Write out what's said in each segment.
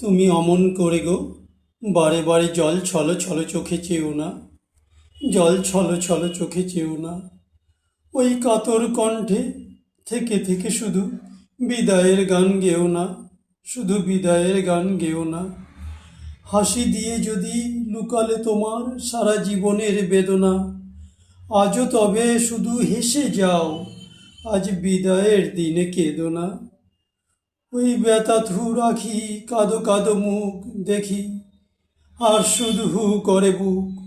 তুমি অমন করে গো, বারে বারে জল ছল ছল চোখে চেও না, জল ছল ছল চোখে চেও না। ওই কাতর কণ্ঠে থেকে থেকে শুধু বিদায়ের গান গেও না, শুধু বিদায়ের গান গেও না। হাসি দিয়ে যদি লুকালে তোমার সারা জীবনের বেদনা, আজও তবে শুধু হেসে যাও, আজ বিদায়ের দিনে কেঁদো না। ওই ব্যথা থু রাখি, কাদো কাদো মুখ দেখি। আর শুধু হু করে বুক।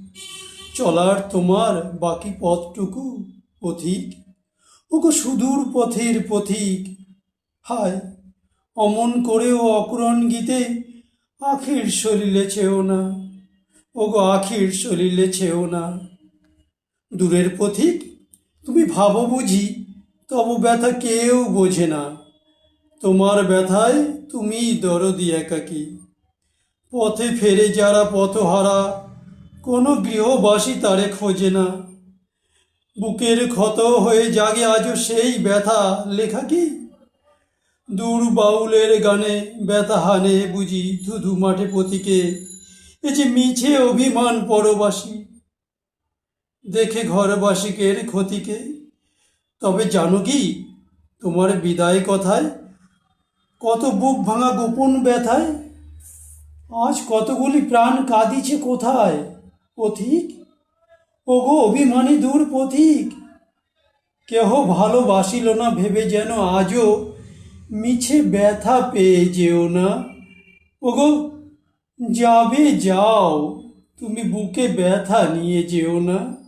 চলার তোমার বাকি পথটুকু পথিক ওগো সুদূর পথের পথিক। হায়, অমন করেও অকুরণ গীতে আখির সলিলে ছেও না। ওগো আখির সলিলে ছেও না। দূরের পথিক, তুমি ভাবো বুঝি, তব ব্যথা কেউ বোঝে না। তোমার ব্যথায় তুমি দরদি একাকী। পথে ফেরে যারা পথহারা, কোনো গৃহবাসী তারে খোঁজে না। বুকের ক্ষত হয়ে জাগে আজও সেই ব্যথা, লেখা কি? দূর বাউলের গানে ব্যথা হানে বুঝি ধুধু মাঠে পথিকে, এ যে মিছে অভিমান পরবাসী। দেখে ঘরবাসিকের ক্ষতিকে, তবে জানো কি, তোমার বিদায় কথায় কত বুক ভাঙা গোপন ব্যথায়? আজ কতগুলি প্রাণ কাঁদিছে কোথায়? পথিক? ওগো অভিমানী দূর পথিক, কেহ ভালোবাসিল না ভেবে যেন আজও মিছে ব্যথা পেয়ে যেও না? ওগো, যাবে যাও, তুমি বুকে ব্যথা নিয়ে যেও না?